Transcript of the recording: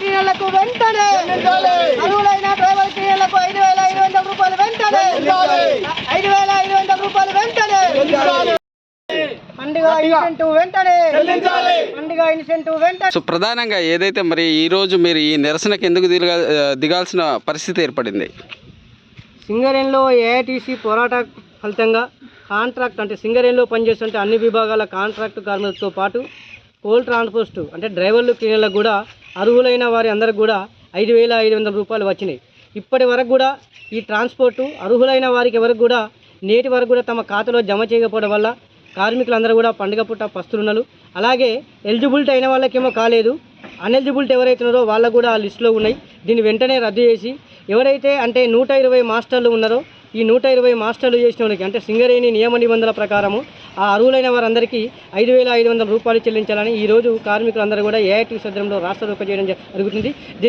క్లీనర్లకు వెంటనే. అర్హులైన డ్రైవర్ క్లీనర్లకు ఐదు వేల ఐదు వందల రూపాయలు వెంటనే. ఐదు వేల ఐదు వందల రూపాయలు వెంటనే. సో ప్రధానంగా ఏదైతే మరి ఈ రోజు మీరు ఈ నిరసనకు ఎందుకు దిగా దిగాల్సిన పరిస్థితి ఏర్పడింది? సింగరేణిలో ఏఐటీసీ పోరాట ఫలితంగా కాంట్రాక్ట్ అంటే సింగరేణిలో పనిచేస్తుంటే అన్ని విభాగాల కాంట్రాక్ట్ కార్మికులతో పాటు కోల్ ట్రాన్స్పోర్ట్ అంటే డ్రైవర్లు క్లీనర్లకు కూడా అర్హులైన వారి అందరికి కూడా ఐదు వేల ఐదు వందల రూపాయలు వచ్చినాయి. ఇప్పటి వరకు కూడా ఈ ట్రాన్స్పోర్టు అర్హులైన వారికి ఎవరికి కూడా నేటి వరకు కూడా తమ ఖాతాలో జమ చేయకపోవడం వల్ల కార్మికులందరూ కూడా పండుగ పుట్ట పస్తులున్నారు. అలాగే ఎలిజిబిలిటీ అయిన వాళ్ళకేమో కాలేదు. అన్ఎలిజిబిలిటీ ఎవరైతున్నారో వాళ్ళకు కూడా ఆ లిస్టులో ఉన్నాయి. దీన్ని వెంటనే రద్దు చేసి ఎవరైతే అంటే నూట ఇరవై మాస్టర్లు ఉన్నారో ఈ నూట ఇరవై మాస్టర్లు చేసిన వాళ్ళకి అంటే సింగరేణి నియమ నిబంధనల ప్రకారము ఆ అర్హులైన వారందరికీ ఐదు వేల ఐదు వందల రూపాయలు చెల్లించాలని ఈరోజు కార్మికులందరూ కూడా ఏఐటీ సద్రంలో రాష్ట్ర రూప చేయడం జరుగుతుంది. దీనికి